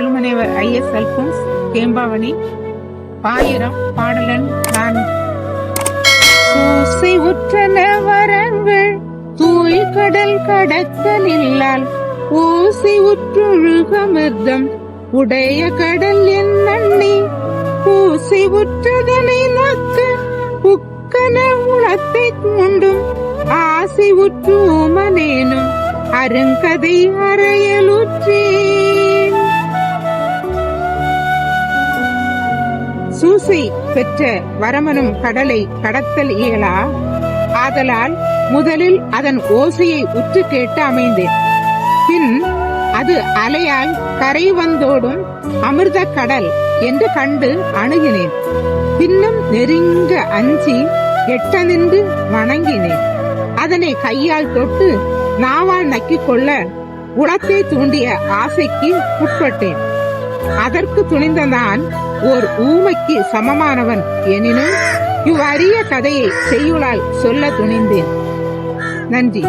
அல்போன்ஸ் தேம்பாவணி பாயிரம் பாடலன் நான் சூசை உற்றன வரங்கள் தூய் கடல் கடத்தலில்லால் ஊசி உற்றொழுகமிர்தம் உடைய கடல் என்னண்ணி பூசை உற்றதனை நக்க உக்கன உளத்தை கொண்டும் ஆசை உற்று உமனேனும் அருங்கதை அறையலுற்றே. சூசை பெற்ற வரமனும் கடலை கடத்தல் இயலா? ஆதலால் முதலில் அதன் ஓசையை உற்று கேட்டு அமைந்தேன். பின் அது அலையாய் கரை வந்தோடும் அமிர்த கடல் என்று கண்டு அணுகினேன். பின்னும் நெருங்க அஞ்சி எட்ட நின்று வணங்கினேன். அதனை கையால் தொட்டு நாவால் நக்கிக் கொள்ள உளத்தை தூண்டிய ஆசைக்கு உட்பட்டேன். அதற்கு துணிந்த நான் ஓர் ஊமைக்கு சமமானவன் எனினும் இவ்வரிய கதையை செய்யுளால் சொல்ல துணிந்தேன். நன்றி.